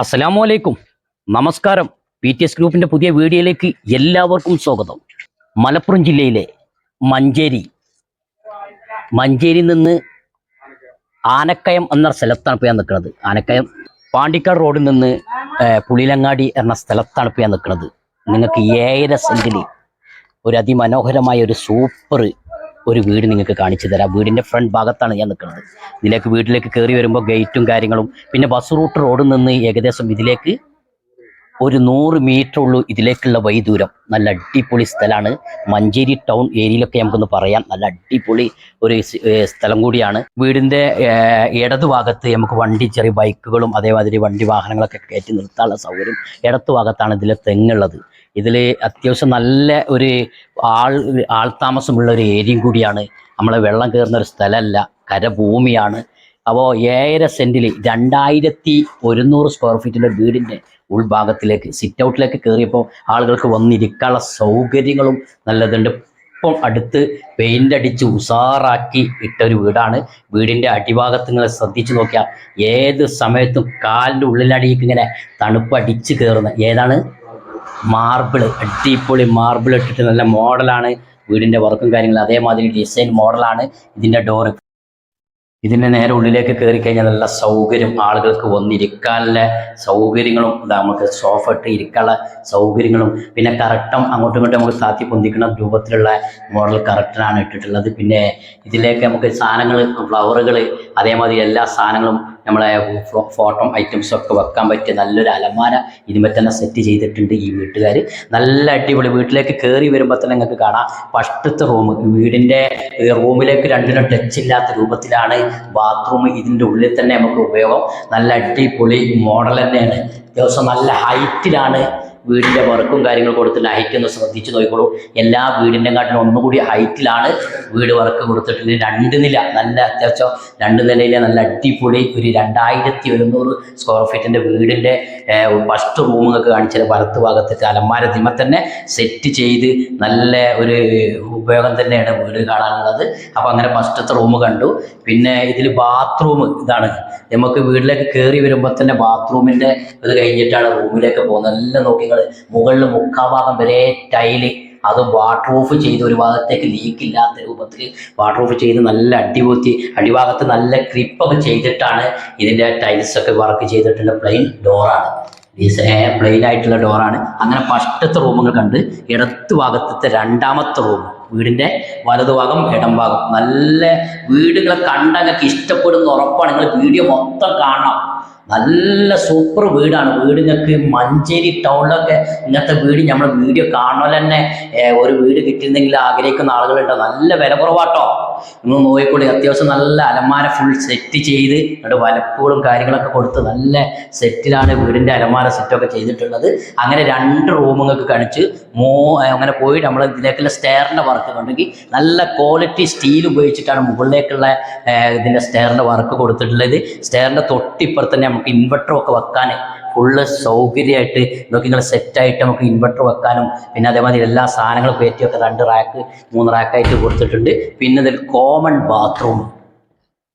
അസ്സലാമു അലൈക്കും നമസ്കാരം. പി ടി എസ് ഗ്രൂപ്പിന്റെ പുതിയ വീഡിയോയിലേക്ക് എല്ലാവർക്കും സ്വാഗതം. മലപ്പുറം ജില്ലയിലെ മഞ്ചേരി. മഞ്ചേരി നിന്ന് ആനക്കയം എന്ന സ്ഥലത്താണ് ഇപ്പോൾ നിൽക്കുന്നത്. ആനക്കയം പാണ്ടിക്കാട് റോഡിൽ നിന്ന് പുളിലങ്ങാടി എന്ന സ്ഥലത്താണ് ഇപ്പോൾ നിൽക്കുന്നത്. നിങ്ങൾക്ക് ഏഴര സെന്റിൽ ഒരു അതിമനോഹരമായ ഒരു സൂപ്പർ ഒരു വീട് നിങ്ങൾക്ക് കാണിച്ചു തരാം. വീടിന്റെ ഫ്രണ്ട് ഭാഗത്താണ് ഞാൻ നിൽക്കുന്നത്. ഇതിലേക്ക് വീട്ടിലേക്ക് കയറി വരുമ്പോൾ ഗേറ്റും കാര്യങ്ങളും പിന്നെ ബസ് റൂട്ട് റോഡിൽ നിന്ന് ഏകദേശം ഇതിലേക്ക് ഒരു നൂറ് മീറ്റർ ഉള്ളൂ ഇതിലേക്കുള്ള വൈദൂരം നല്ല അടിപൊളി സ്ഥലമാണ്. മഞ്ചേരി ടൗൺ ഏരിയയിലൊക്കെ നമുക്കൊന്ന് പറയാം. നല്ല അടിപൊളി ഒരു സ്ഥലം കൂടിയാണ്. വീടിന്റെ ഇടതു ഭാഗത്ത് നമുക്ക് വണ്ടി ചെറിയ ബൈക്കുകളും അതേമാതിരി വണ്ടി വാഹനങ്ങളൊക്കെ കയറ്റി നിർത്താനുള്ള സൗകര്യം. ഇടത്തു ഭാഗത്താണ് ഇതിലെ തെങ്ങുള്ളത്. ഇതിൽ അത്യാവശ്യം നല്ല ഒരു ആൾ ആൾതാമസമുള്ള ഒരു ഏരിയയും കൂടിയാണ്. നമ്മളെ വെള്ളം കയറുന്ന ഒരു സ്ഥലമല്ല കരഭൂമിയാണ്. അപ്പോൾ ഏഴര സെന്റിൽ രണ്ടായിരത്തി ഒരുന്നൂറ് സ്ക്വയർ ഫീറ്റിലെ വീടിന്റെ ഉൾഭാഗത്തിലേക്ക് സിറ്റ് ഔട്ടിലേക്ക് കയറിയപ്പോൾ ആളുകൾക്ക് വന്നിരിക്കാനുള്ള സൗകര്യങ്ങളും നല്ലതുണ്ട്. ഇപ്പം അടുത്ത് പെയിന്റ് അടിച്ച് ഉസാറാക്കി ഇട്ട ഒരു വീടാണ്. വീടിന്റെ അടിഭാഗത്ത് നിങ്ങൾ ശ്രദ്ധിച്ചു നോക്കിയാൽ ഏത് സമയത്തും കാലിന്റെ ഉള്ളിലടിക്ക് ഇങ്ങനെ തണുപ്പ് അടിച്ച് കയറുന്ന ഏതാണ്? മാർബിൾ അടിപൊളി മാർബിൾ ഇട്ടിട്ട് നല്ല മോഡലാണ് വീടിന്റെ വർക്കും കാര്യങ്ങളും. അതേമാതിരി ഡിസൈൻ മോഡലാണ് ഇതിന്റെ ഡോറ് ഇതിന്റെ നേരെ ഉള്ളിലേക്ക് കയറി കഴിഞ്ഞാൽ നല്ല സൗകര്യം ആളുകൾക്ക് വന്നിരിക്കാനുള്ള സൗകര്യങ്ങളും നമുക്ക് സോഫ ഇട്ട് ഇരിക്കാനുള്ള സൗകര്യങ്ങളും. പിന്നെ കറക്റ്റം അങ്ങോട്ടും ഇങ്ങോട്ടും നമുക്ക് താത്തി പൊന്തിക്കുന്ന രൂപത്തിലുള്ള മോഡൽ കറക്റ്റനാണ് ഇട്ടിട്ടുള്ളത്. പിന്നെ ഇതിലേക്ക് നമുക്ക് സാധനങ്ങൾ ഫ്ലവറുകൾ അതേമാതിരി എല്ലാ സാധനങ്ങളും നമ്മളെ ഫോട്ടോ ഐറ്റംസ് ഒക്കെ വെക്കാൻ പറ്റിയ നല്ലൊരു അലമാര ഇനിമേ തന്നെ സെറ്റ് ചെയ്തിട്ടുണ്ട് ഈ വീട്ടുകാർ നല്ല അടിപൊളി. വീട്ടിലേക്ക് കയറി വരുമ്പോൾ തന്നെ നിങ്ങൾക്ക് കാണാം. ഫസ്റ്റത്തെ റൂം വീടിന്റെ റൂമിലേക്ക് രണ്ടിനും ടച്ച് ഇല്ലാത്ത രൂപത്തിലാണ് ബാത്റൂം ഇതിന്റെ ഉള്ളിൽ തന്നെ നമുക്ക് ഉപയോഗം. നല്ല അടിപൊളി മോഡൽ തന്നെയാണ്. ദിവസം നല്ല ഹൈറ്റിലാണ് വീടിന്റെ വർക്കും കാര്യങ്ങളും കൊടുത്തിട്ട് ഹൈറ്റ് ഒന്ന് ശ്രദ്ധിച്ച് നോക്കിക്കോളൂ. എല്ലാ വീടിന്റെ കാട്ടിലും ഒന്നുകൂടി ഹൈറ്റിലാണ് വീട് വർക്ക് കൊടുത്തിട്ടുള്ളത്. രണ്ട് നില നല്ല അത്യാവശ്യം രണ്ട് നിലയിലെ നല്ല അടിപൊളി ഒരു രണ്ടായിരത്തി ഒരുന്നൂറ് സ്ക്വയർ ഫീറ്റിന്റെ വീടിന്റെ ഫസ്റ്റ് റൂം നിങ്ങൾക്ക് കാണിച്ചത് വലത്ത് ഭാഗത്തേക്ക് അലമാര ദിമ തന്നെ സെറ്റ് ചെയ്ത് നല്ല ഒരു ഉപയോഗം തന്നെയാണ് വീട് കാണാനുള്ളത്. അപ്പോൾ അങ്ങനെ ഫസ്റ്റത്തെ റൂം കണ്ടു. പിന്നെ ഇതിൽ ബാത്റൂം ഇതാണ്. നമുക്ക് വീട്ടിലേക്ക് കയറി വരുമ്പോൾ തന്നെ ബാത്റൂമിന്റെ ഇത് കഴിഞ്ഞിട്ടാണ് റൂമിലേക്ക് പോകുന്നത്. നല്ല നോക്കി നിങ്ങൾ മുകളിൽ മുക്കാഭാഗം വരെ ടൈൽ അത് വാട്ടർ ഓഫ് ചെയ്ത് ഒരു ഭാഗത്തേക്ക് ലീക്ക് ഇല്ലാത്ത രൂപത്തിൽ വാട്ടർ ഓഫ് ചെയ്ത് നല്ല അടിപൊത്തി അടിഭാഗത്ത് നല്ല ക്രിപ്പൊക്കെ ചെയ്തിട്ടാണ് ഇതിന്റെ ടൈൽസ് ഒക്കെ വർക്ക് ചെയ്തിട്ടുള്ള പ്ലെയിൻ ഡോറാണ് പ്ലെയിൻ ആയിട്ടുള്ള ഡോറാണ് അങ്ങനെ ഫസ്റ്റത്തെ റൂമുകൾ കണ്ട് ഇടത്ത് ഭാഗത്തെ രണ്ടാമത്തെ റൂം വീടിന്റെ വലതുഭാഗം ഇടം ഭാഗം. നല്ല വീടുകളെ കണ്ടങ്ങൾക്ക് ഇഷ്ടപ്പെടുന്ന ഉറപ്പാണ്. നിങ്ങൾ വീഡിയോ മൊത്തം കാണണം. നല്ല സൂപ്പർ വീടാണ്. വീട് നിങ്ങൾക്ക് മഞ്ചേരി ടൗണിലൊക്കെ ഇങ്ങനത്തെ വീട് നമ്മൾ വീഡിയോ കാണുമ്പോൾ തന്നെ ഒരു വീട് കിട്ടിയിരുന്നെങ്കിൽ ആഗ്രഹിക്കുന്ന ആളുകളുണ്ടോ? നല്ല വില കുറവാട്ടോ. നിങ്ങൾ നോക്കിക്കൂടി അത്യാവശ്യം നല്ല അലമാര ഫുൾ സെറ്റ് ചെയ്ത് അവിടെ വലപ്പുകളും കാര്യങ്ങളൊക്കെ കൊടുത്ത് നല്ല സെറ്റിലാണ് വീടിന്റെ അലമാര സെറ്റൊക്കെ ചെയ്തിട്ടുള്ളത്. അങ്ങനെ രണ്ട് റൂമുകൾക്ക് കഴിച്ച് മോ അങ്ങനെ പോയി നമ്മൾ ഇതിലേക്കുള്ള സ്റ്റെയറിന്റെ വർക്ക് ഉണ്ടെങ്കിൽ നല്ല ക്വാളിറ്റി സ്റ്റീൽ ഉപയോഗിച്ചിട്ടാണ് മുകളിലേക്കുള്ള ഇതിന്റെ സ്റ്റെയറിന്റെ വർക്ക് കൊടുത്തിട്ടുള്ളത്. സ്റ്റെയറിന്റെ തൊട്ടിപ്പുറത്ത് തന്നെ നമുക്ക് ഇൻവെർട്ടർ ഒക്കെ വെക്കാൻ ഫുള്ള് സൗകര്യമായിട്ട് നോക്കി നിങ്ങൾ സെറ്റായിട്ട് നമുക്ക് ഇൻവെർട്ടർ വെക്കാനും പിന്നെ അതേമാതിരി എല്ലാ സാധനങ്ങളും കയറ്റിയൊക്കെ രണ്ട് റാക്ക് മൂന്ന് റാക്കായിട്ട് കൊടുത്തിട്ടുണ്ട്. പിന്നെ ഇതിൽ കോമൺ ബാത്റൂം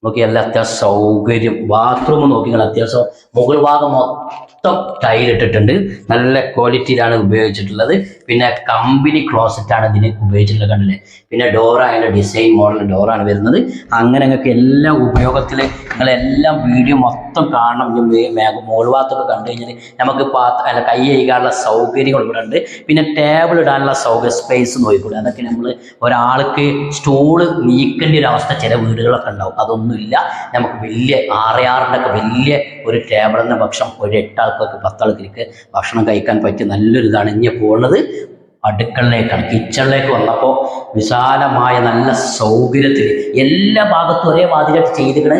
നോക്കി നല്ല അത്യാവശ്യം സൗകര്യം. ബാത്റൂം നോക്കി നിങ്ങൾ അത്യാവശ്യം മുകൾ ഭാഗം മൊത്തം ടൈൽ ഇട്ടിട്ടുണ്ട്. നല്ല ക്വാളിറ്റിയിലാണ് ഉപയോഗിച്ചിട്ടുള്ളത്. പിന്നെ കമ്പനി ക്ലോസറ്റ് ആണ് ഇതിന് ഉപയോഗിച്ചിട്ടുള്ളത് കണ്ടില്ലേ? പിന്നെ ഡോറായാലും ഡിസൈൻ മോഡൽ ഡോറാണ് വരുന്നത്. അങ്ങനെ നിങ്ങൾക്ക് എല്ലാം ഉപയോഗത്തിൽ നിങ്ങളെല്ലാം വീഡിയോ മൊത്തം കാണണം. മുകൾ ഭാഗത്തൊക്കെ കണ്ടു കഴിഞ്ഞാൽ നമുക്ക് പാത്ര അല്ല കൈ കഴുകാനുള്ള സൗകര്യങ്ങൾ ഇവിടെ ഉണ്ട്. പിന്നെ ടേബിൾ ഇടാനുള്ള സൗകര്യ സ്പേസ് നോക്കിക്കൂടെ. അതൊക്കെ നമ്മൾ ഒരാൾക്ക് സ്റ്റൂൾ നീക്കേണ്ട ഒരു അവസ്ഥ ചില വീടുകളൊക്കെ ഉണ്ടാവും. അതൊന്നുമില്ല നമുക്ക് വലിയ ആറയാറിന്റെ വലിയ ഒരു ടേബിളിന്റെ ഭക്ഷണം ഒരു എട്ടാൾക്കൊക്കെ പത്താൾക്കൊക്കെ ഭക്ഷണം കഴിക്കാൻ പറ്റിയ നല്ലൊരു ഇനി പോകുന്നത്. അടുക്കളയിലേക്കാണ്. കിച്ചണിലേക്ക് വന്നപ്പോൾ വിശാലമായ നല്ല സൗകര്യത്തിൽ എല്ലാ ഭാഗത്തും ഒരേ മാതിരിയായിട്ട് ചെയ്തിക്കണ്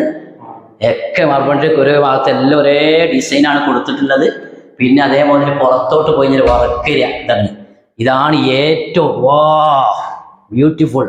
ഒക്കെ മറുപടി ഒരേ ഭാഗത്ത് എല്ലാം ഒരേ ഡിസൈനാണ് കൊടുത്തിട്ടുള്ളത്. പിന്നെ അതേപോലെ പുറത്തോട്ട് പോയി കഴിഞ്ഞാൽ വർക്കരിയ ഇതാണ് ഇതാണ് ഏറ്റവും വാ ബ്യൂട്ടിഫുൾ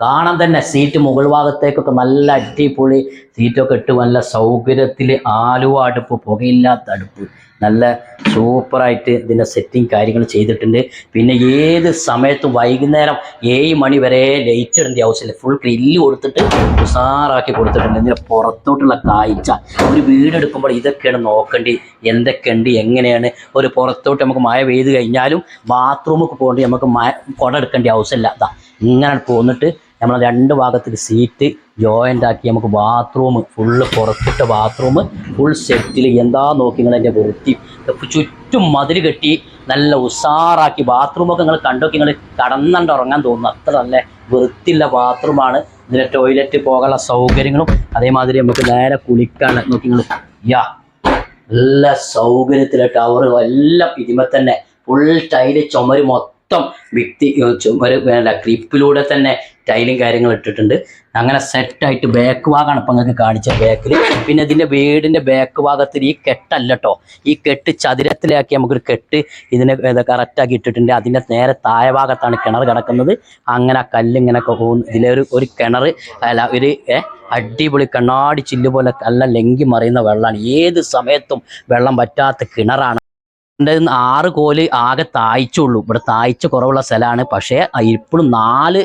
കാണാൻ തന്നെ സീറ്റ് മുകൾ ഭാഗത്തേക്കൊക്കെ നല്ല അടിപൊളി സീറ്റൊക്കെ ഇട്ട് നല്ല സൗകര്യത്തിൽ ആലുവ അടുപ്പ് പുകയില്ലാത്ത അടുപ്പ്. നല്ല സൂപ്പറായിട്ട് ഇതിന്റെ സെറ്റിംഗ് കാര്യങ്ങൾ ചെയ്തിട്ടുണ്ട്. പിന്നെ ഏത് സമയത്തും വൈകുന്നേരം ഏഴ് മണി വരെ ലൈറ്റ് ഇടേണ്ട ആവശ്യമില്ല. ഫുൾ ഗ്രില്ല് കൊടുത്തിട്ട് ഉസാറാക്കി കൊടുത്തിട്ടുണ്ട്. ഇതിന്റെ പുറത്തോട്ടുള്ള കാഴ്ച. ഒരു വീട് എടുക്കുമ്പോൾ ഇതൊക്കെയാണ് നോക്കേണ്ടി എന്തൊക്കെയുണ്ട് എങ്ങനെയാണ്? ഒരു പുറത്തോട്ട് നമുക്ക് മഴ പെയ്ത് കഴിഞ്ഞാലും ബാത്റൂമൊക്കെ പോകേണ്ടി നമുക്ക് മഴ കുട എടുക്കേണ്ട ആവശ്യമില്ല. അതാ ഇങ്ങനെ പോന്നിട്ട് നമ്മൾ രണ്ട് ഭാഗത്തിൽ സീറ്റ് ജോയിന്റ് ആക്കി നമുക്ക് ബാത്റൂം ഫുള്ള് പുറത്തിട്ട ബാത്റൂം ഫുൾ സെറ്റിൽ എന്താ നോക്കി നിങ്ങൾ എന്റെ വൃത്തി ചുറ്റും മതിൽ കെട്ടി നല്ല ഉഷാറാക്കി ബാത്റൂമൊക്കെ നിങ്ങൾ കണ്ടൊക്കെ നിങ്ങൾ കടന്നണ്ട് ഉറങ്ങാൻ തോന്നുന്നു. അത്ര നല്ല വൃത്തിയുള്ള ബാത്റൂമാണ് ഇതിലെ ടോയ്ലറ്റ് പോകാനുള്ള സൗകര്യങ്ങളും അതേമാതിരി നമുക്ക് നേരെ കുളിക്കാൻ നോക്കി നിങ്ങൾ യാ. നല്ല സൗകര്യത്തിലെ ടവർ എല്ലാം ഇതിമേ തന്നെ. ഫുൾ ടൈൽ ചുമര് മൊത്തം വ്യക്തി ചുമര് വേണ്ട ക്ലിപ്പിലൂടെ തന്നെ ടൈലും കാര്യങ്ങളും ഇട്ടിട്ടുണ്ട്. അങ്ങനെ സെറ്റായിട്ട് ബാക്ക് ഭാഗമാണ് ഇപ്പം നിങ്ങൾക്ക് കാണിച്ച ബാക്കിൽ പിന്നെ ഇതിന്റെ വീടിന്റെ ബാക്ക് ഭാഗത്തിൽ ഈ കെട്ടല്ല കേട്ടോ ഈ കെട്ട് ചതുരത്തിലാക്കി നമുക്കൊരു കെട്ട് ഇതിനെ കറക്റ്റാക്കി ഇട്ടിട്ടുണ്ട്. അതിന്റെ നേരെ താഴെ ഭാഗത്താണ് കിണർ കിടക്കുന്നത്. അങ്ങനെ കല്ലിങ്ങനെ ഇതിലൊരു ഒരു കിണർ അല്ല ഒരു അടിപൊളി കണ്ണാടി ചില്ല് പോലെ നല്ല ലെങ്കി മറിയുന്ന വെള്ളമാണ് ഏത് സമയത്തും വെള്ളം പറ്റാത്ത കിണറാണ്. ഇതിന്റെ ആറ് കോൽ ആകെ താഴ്ചയുള്ളൂ. ഇവിടെ താഴ്ച കുറവുള്ള സ്ഥലമാണ്. പക്ഷേ ഇപ്പോഴും നാല്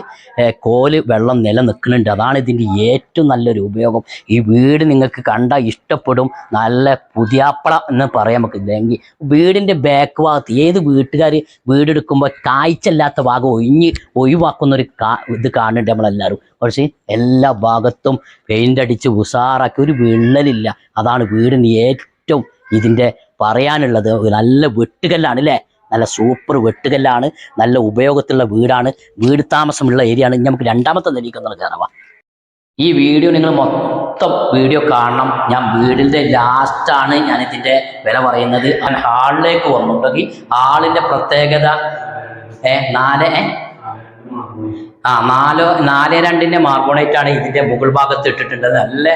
കോൽ വെള്ളം നിലനിൽക്കുന്നുണ്ട്. അതാണ് ഇതിന്റെ ഏറ്റവും നല്ലൊരു ഉപയോഗം. ഈ വീട് നിങ്ങൾക്ക് കണ്ടാൽ ഇഷ്ടപ്പെടും. നല്ല പുതിയാപ്പള എന്ന് പറയാൻ നമുക്ക്. ഇല്ലെങ്കിൽ വീടിന്റെ ബാക്ക് ഭാഗത്ത് ഏത് വീട്ടുകാർ വീടെടുക്കുമ്പോൾ കായ്ച്ചല്ലാത്ത ഭാഗം ഒഴിഞ്ഞ് ഒഴിവാക്കുന്ന ഒരു കാ ഇത് കാണുന്നുണ്ട് നമ്മളെല്ലാവരും. പക്ഷേ എല്ലാ ഭാഗത്തും പെയിന്റ് അടിച്ച് ഉഷാറാക്കി ഒരു വിള്ളലില്ല. അതാണ് വീടിന് ഏറ്റവും ഇതിന്റെ പറയാനുള്ളത് നല്ല വെട്ടുകല്ലാണ് അല്ലേ നല്ല സൂപ്പർ വെട്ടുകല്ലാണ് നല്ല ഉപയോഗത്തിലുള്ള വീടാണ് വീട് താമസമുള്ള ഏരിയ ആണ് നമുക്ക് രണ്ടാമത്തെ നിലയിക്കുന്നത് കയറാം. ഈ വീഡിയോ നിങ്ങൾ മൊത്തം വീഡിയോ കാണണം. ഞാൻ വീടിന്റെ ലാസ്റ്റാണ് ഞാൻ ഇതിന്റെ വില പറയുന്നത്. ഞാൻ ഹാളിലേക്ക് വന്നിട്ടുണ്ടെങ്കിൽ ഹാളിന്റെ പ്രത്യേകത നാല് ആ നാലോ നാല് രണ്ടിന്റെ മാർബോണൈറ്റ് ആണ് ഇതിന്റെ മുകൾ ഭാഗത്ത് ഇട്ടിട്ടുണ്ട് നല്ല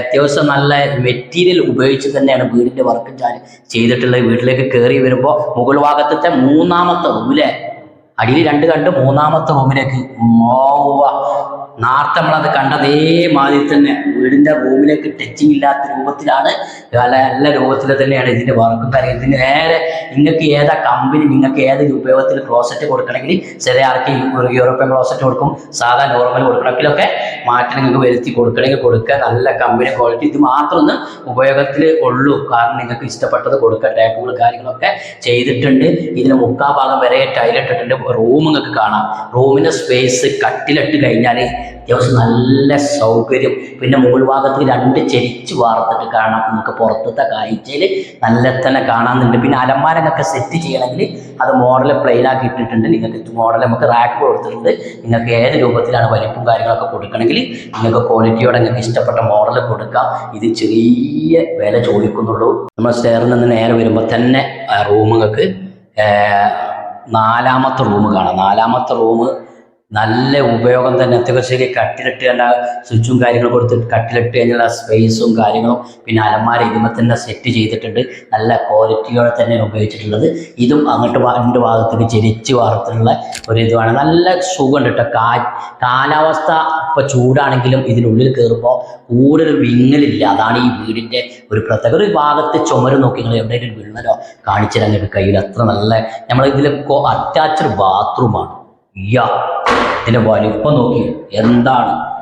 അത്യാവശ്യം നല്ല മെറ്റീരിയൽ ഉപയോഗിച്ച് തന്നെയാണ് വീടിന്റെ വർക്ക് ചെയ്തിട്ടുള്ളത്. വീട്ടിലേക്ക് കയറി വരുമ്പോൾ മുകൾ ഭാഗത്തെ മൂന്നാമത്തെ റൂമിലെ അടിയിൽ രണ്ട് കണ്ട് മൂന്നാമത്തെ റൂമിലേക്ക് മോവ നേരത്തെ അത് കണ്ടതേ മാതിരി തന്നെ. വീടിന്റെ റൂമിലേക്ക് ടച്ചിങ് ഇല്ലാത്ത രൂപത്തിലാണ്. നല്ല നല്ല രൂപത്തിൽ തന്നെയാണ് ഇതിന്റെ വർക്കും കാര്യം ഇതിന് നേരെ നിങ്ങൾക്ക് ഏതാ കമ്പനി നിങ്ങൾക്ക് ഏത് ഉപയോഗത്തിൽ ക്ലോസറ്റ് കൊടുക്കണമെങ്കിൽ ചില ആൾക്ക് യൂറോപ്യൻ ക്ലോസറ്റ് കൊടുക്കും. സാധാ നോർമൽ കൊടുക്കണമെങ്കിലൊക്കെ മാറ്റം നിങ്ങൾക്ക് വരുത്തി കൊടുക്കണമെങ്കിൽ കൊടുക്കുക. നല്ല കമ്പനി ക്വാളിറ്റി ഇത് മാത്രം ഒന്ന് ഉപയോഗത്തിൽ ഉള്ളൂ. കാരണം നിങ്ങൾക്ക് ഇഷ്ടപ്പെട്ടത് കൊടുക്കുക. ടാപ്പുകൾ കാര്യങ്ങളൊക്കെ ചെയ്തിട്ടുണ്ട്. ഇതിന് മുക്കാ ഭാഗം വരെ ടൈലിട്ടിട്ടുണ്ട് റൂം നിങ്ങൾക്ക് കാണാം. റൂമിന്റെ സ്പേസ് കട്ടിലിട്ട് കഴിഞ്ഞാൽ അത്യാവശ്യം നല്ല സൗകര്യം. പിന്നെ മുകൾ ഭാഗത്ത് രണ്ട് ചെരിച്ച് വാർത്തിട്ട് കാണാം. നമുക്ക് പുറത്തത്തെ കാഴ്ചയിൽ നല്ല തന്നെ കാണാമെന്നുണ്ട് പിന്നെ അലമാരൊക്കെ സെറ്റ് ചെയ്യണമെങ്കിൽ അത് മോഡൽ പ്ലെയിൻ ആക്കി ഇട്ടിട്ടുണ്ട്. നിങ്ങൾക്ക് മോഡൽ നമുക്ക് റാക്ക് കൊടുത്തിട്ടുണ്ട്. നിങ്ങൾക്ക് ഏത് രൂപത്തിലാണ് വലിപ്പം കാര്യങ്ങളൊക്കെ കൊടുക്കണമെങ്കിൽ നിങ്ങൾക്ക് ക്വാളിറ്റിയോടെ നിങ്ങൾക്ക് ഇഷ്ടപ്പെട്ട മോഡൽ കൊടുക്കാം. ഇത് ചെറിയ വില ചോദിക്കുന്നുള്ളൂ. നമ്മൾ സ്റ്റെയറിൽ നിന്ന് നേരെ വരുമ്പോൾ തന്നെ റൂമുകൾക്ക് നാലാമത്തെ റൂം കാണാം. നാലാമത്തെ റൂം നല്ല ഉപയോഗം തന്നെ. അത്യാവശ്യം കട്ടിലിട്ട് കണ്ട സ്വിച്ചും കാര്യങ്ങളും കൊടുത്തിട്ട് കട്ടിലിട്ട് കഴിഞ്ഞുള്ള സ്പേസും കാര്യങ്ങളും പിന്നെ അലമാര ഇതുമ്പോൾ തന്നെ സെറ്റ് ചെയ്തിട്ടുണ്ട്. നല്ല ക്വാളിറ്റിയോടെ തന്നെ ഉപയോഗിച്ചിട്ടുള്ളത്. ഇതും അങ്ങോട്ട് രണ്ട് ഭാഗത്തേക്ക് ചെരിച്ച് വാർത്തിട്ടുള്ള ഒരു ഇതുമാണ്. നല്ല സുഖമുണ്ട് കേട്ടോ. കാ കാലാവസ്ഥ ഇപ്പോൾ ചൂടാണെങ്കിലും ഇതിനുള്ളിൽ കയറുമ്പോൾ കൂടുതൽ വിങ്ങലില്ല. അതാണ് ഈ വീടിന്റെ ഒരു പ്രത്യേക ഒരു ഭാഗത്ത് ചുമര് നോക്കി നിങ്ങൾ എവിടെയെങ്കിലും വിള്ളലോ കാണിച്ചു കയ്യിൽ അത്ര നല്ല നമ്മൾ ഇതിൽ അറ്റാച്ച്ഡ് ബാത്റൂമാണ് യാ. ഇതിന്റെ വലിപ്പം നോക്കി. എന്താണ്?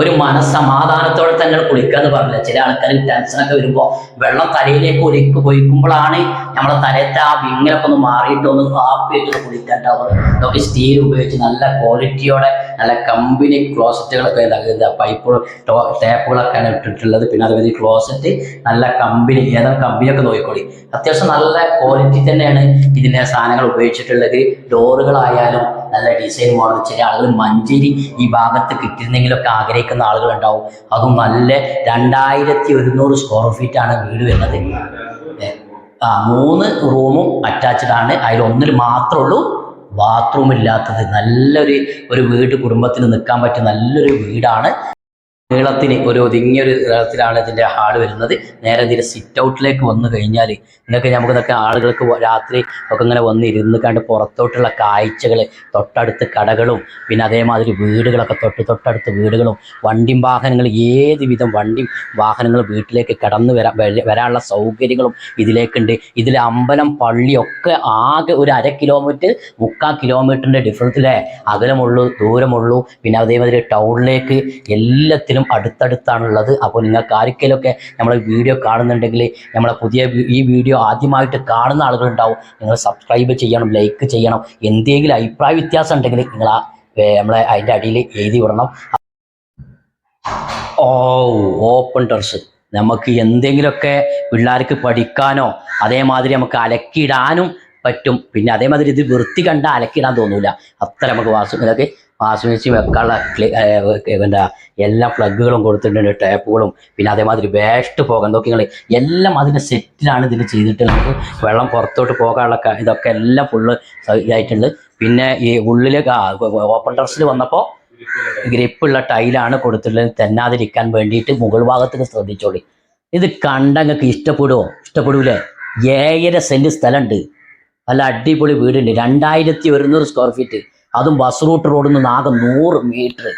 ഒരു മനസ്സമാധാനത്തോടെ തന്നെ കുളിക്കുക എന്ന് പറഞ്ഞില്ല? ചില ആൾക്കാർ ടെൻഷനൊക്കെ വരുമ്പോൾ വെള്ളം തലയിലേക്ക് ഒലിക്ക് ഒഴിക്കുമ്പോഴാണ് നമ്മളെ തലയത്തെ ആ വിങ്ങലൊക്കെ ഒന്ന് മാറിയിട്ട് ഒന്ന് ഹാപ്പിയായിട്ട് കുളിക്കാൻ ടവർ ഇതൊക്കെ സ്റ്റീൽ ഉപയോഗിച്ച് നല്ല ക്വാളിറ്റിയോടെ നല്ല കമ്പനി ക്ലോസറ്റുകളൊക്കെ എന്താ പൈപ്പ് ടേപ്പുകളൊക്കെയാണ് ഇട്ടിട്ടുള്ളത്. പിന്നെ അതുപോലെ ക്ലോസറ്റ് നല്ല കമ്പനി ഏതാണ് കമ്പനിയൊക്കെ നോക്കിക്കോളി. അത്യാവശ്യം നല്ല ക്വാളിറ്റി തന്നെയാണ് ഇതിന്റെ സാധനങ്ങൾ ഉപയോഗിച്ചിട്ടുള്ളത്. ഡോറുകളായാലും നല്ല ഡിസൈൻ മോഡൽ ചില ആളുകൾ മഞ്ചേരി ഈ ഭാഗത്ത് കിട്ടിയിരുന്നെങ്കിലൊക്കെ ആഗ്രഹിക്കുന്ന ആളുകളുണ്ടാവും. അതും നല്ല രണ്ടായിരത്തി ഒരുന്നൂറ് സ്ക്വയർ ഫീറ്റ് ആണ് വീട് വരുന്നത്. ആ മൂന്ന് റൂമും അറ്റാച്ച്ഡ് ആണ്. അതിൽ ഒന്നിൽ മാത്രമേ ഉള്ളൂ. ബാത്റൂം ഇല്ലാത്തത്. നല്ലൊരു ഒരു വീട് കുടുംബത്തിന് നിൽക്കാൻ പറ്റിയ നല്ലൊരു വീടാണ്. നീളത്തിന് ഒരു ഒതുങ്ങിയൊരു നീളത്തിലാണ് ഇതിന്റെ ഹാൾ വരുന്നത്. നേരെ ഇതിന്റെ സിറ്റ് ഔട്ടിലേക്ക് വന്നു കഴിഞ്ഞാൽ ഇതൊക്കെ നമുക്ക് ഇതൊക്കെ ആളുകൾക്ക് രാത്രി ഒക്കെ ഇങ്ങനെ വന്ന് ഇരുന്ന് കണ്ട് പുറത്തോട്ടുള്ള കാഴ്ചകൾ തൊട്ടടുത്ത് കടകളും പിന്നെ അതേമാതിരി വീടുകളൊക്കെ തൊട്ട് തൊട്ടടുത്ത് വീടുകളും വണ്ടി വാഹനങ്ങൾ ഏത് വിധം വണ്ടി വാഹനങ്ങൾ വീട്ടിലേക്ക് കടന്നു വരാൻ വരാനുള്ള സൗകര്യങ്ങളും ഇതിലേക്കുണ്ട്. ഇതിലെ അമ്പലം പള്ളിയൊക്കെ ആകെ ഒരു അര കിലോമീറ്റർ മുക്കാൽ കിലോമീറ്ററിന്റെ ഡിഫറൻസിലെ അകലമുള്ളൂ ദൂരമുള്ളൂ പിന്നെ അതേമാതിരി ടൗണിലേക്ക് എല്ലാത്തിനും അടുത്തടുത്താണുള്ളത്. അപ്പോൾ നിങ്ങൾക്ക് ആർക്കെങ്കിലുമൊക്കെ നമ്മളെ വീഡിയോ കാണുന്നുണ്ടെങ്കിൽ നമ്മളെ പുതിയ ഈ വീഡിയോ ആദ്യമായിട്ട് കാണുന്ന ആളുകളുണ്ടാവും. നിങ്ങൾ സബ്സ്ക്രൈബ് ചെയ്യണം ലൈക്ക് ചെയ്യണം. എന്തെങ്കിലും അഭിപ്രായ വ്യത്യാസം ഉണ്ടെങ്കിൽ നിങ്ങൾ ആ നമ്മളെ അതിന്റെ അടിയിൽ എഴുതി വിടണം. ഓ ഓപ്പൺ ടെറസ് നമുക്ക് എന്തെങ്കിലുമൊക്കെ പിള്ളേർക്ക് പഠിക്കാനോ അതേമാതിരി നമുക്ക് അലക്കിയിടാനും പറ്റും. പിന്നെ അതേമാതിരി ഇത് വൃത്തി കണ്ട അലക്കിയിടാൻ തോന്നൂല. അത്ര നമുക്ക് വാഷ് ഇതൊക്കെ വാഷിംഗ് മെഷീൻ വെക്കാനുള്ള എന്താ എല്ലാ പ്ലഗുകളും കൊടുത്തിട്ടുണ്ട് ടാപ്പുകളും. പിന്നെ അതേമാതിരി വേസ്റ്റ് പോകാൻ. നോക്കി നിങ്ങൾ എല്ലാം അതിന്റെ സെറ്റിലാണ് ഇതിൽ ചെയ്തിട്ട് നമുക്ക് വെള്ളം പുറത്തോട്ട് പോകാനുള്ള ഇതൊക്കെ എല്ലാം ഫുള്ള് ഇതായിട്ടുണ്ട്. പിന്നെ ഈ ഉള്ളിലേക്ക് ഓപ്പൺ ടെറസിൽ വന്നപ്പോൾ ഗ്രിപ്പുള്ള ടൈലാണ് കൊടുത്തിട്ടുള്ളത്. തെന്നാതിരിക്കാൻ വേണ്ടിയിട്ട് മുകൾ ഭാഗത്തേക്ക് ശ്രദ്ധിച്ചോളി. ഇത് കണ്ടങ്ങൾക്ക് ഇഷ്ടപ്പെടുമോ ഇഷ്ടപ്പെടൂലേ? ഏഴര സെന്റ് സ്ഥലമുണ്ട് നല്ല അടിപൊളി വീടുണ്ട്. രണ്ടായിരത്തി ഒരുന്നൂറ് സ്ക്വയർ ഫീറ്റ് അതും ബസ് റൂട്ട് റോഡിൽ നിന്ന് ആകെ നൂറ് മീറ്റർ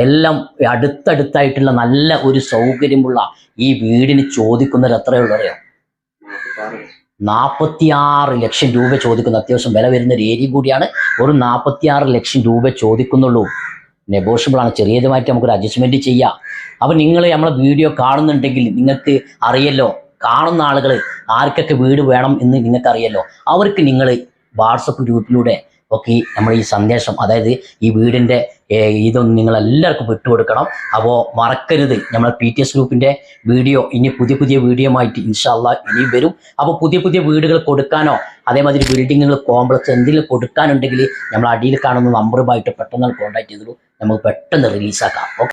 എല്ലാം അടുത്തടുത്തായിട്ടുള്ള നല്ല ഒരു സൗകര്യമുള്ള ഈ വീടിന് ചോദിക്കുന്നവർ എത്രയുള്ളൂ അറിയോ? നാൽപ്പത്തിയാറ് ലക്ഷം രൂപ ചോദിക്കുന്ന. അത്യാവശ്യം വില വരുന്ന ഒരു ഏരിയ കൂടിയാണ്. ഒരു നാൽപ്പത്തിയാറ് ലക്ഷം രൂപ ചോദിക്കുന്നുള്ളൂ. നെഗോഷ്യബിൾ ആണ്. ചെറിയതുമായിട്ട് നമുക്കൊരു അഡ്ജസ്റ്റ്മെന്റ് ചെയ്യാം. അപ്പൊ നിങ്ങൾ നമ്മളെ വീഡിയോ കാണുന്നുണ്ടെങ്കിൽ നിങ്ങൾക്ക് അറിയല്ലോ. കാണുന്ന ആളുകൾ ആർക്കൊക്കെ വീട് വേണം എന്ന് നിങ്ങൾക്കറിയല്ലോ. അവർക്ക് നിങ്ങൾ വാട്സപ്പ് ഗ്രൂപ്പിലൂടെ ഒക്കെ നമ്മൾ ഈ സന്ദേശം അതായത് ഈ വീടിന്റെ ഇതൊന്നും നിങ്ങൾ എല്ലാവർക്കും വിട്ടുകൊടുക്കണം. അപ്പോൾ മറക്കരുത്. നമ്മൾ പി ടി എസ് ഗ്രൂപ്പിന്റെ വീഡിയോ ഇനി പുതിയ പുതിയ വീഡിയോ ആയിട്ട് ഇൻഷാല്ല ഇനി വരും. അപ്പോൾ പുതിയ പുതിയ വീടുകൾ കൊടുക്കാനോ അതേമാതിരി ബിൽഡിങ്ങുകൾ കോംപ്ലക്സ് എന്തെങ്കിലും കൊടുക്കാനുണ്ടെങ്കിൽ നമ്മൾ അടിയിൽ കാണുന്ന നമ്പറുമായിട്ട് പെട്ടെന്ന് കോൺടാക്ട് ചെയ്തിട്ടു നമുക്ക് പെട്ടെന്ന് റിലീസാക്കാം ഓക്കെ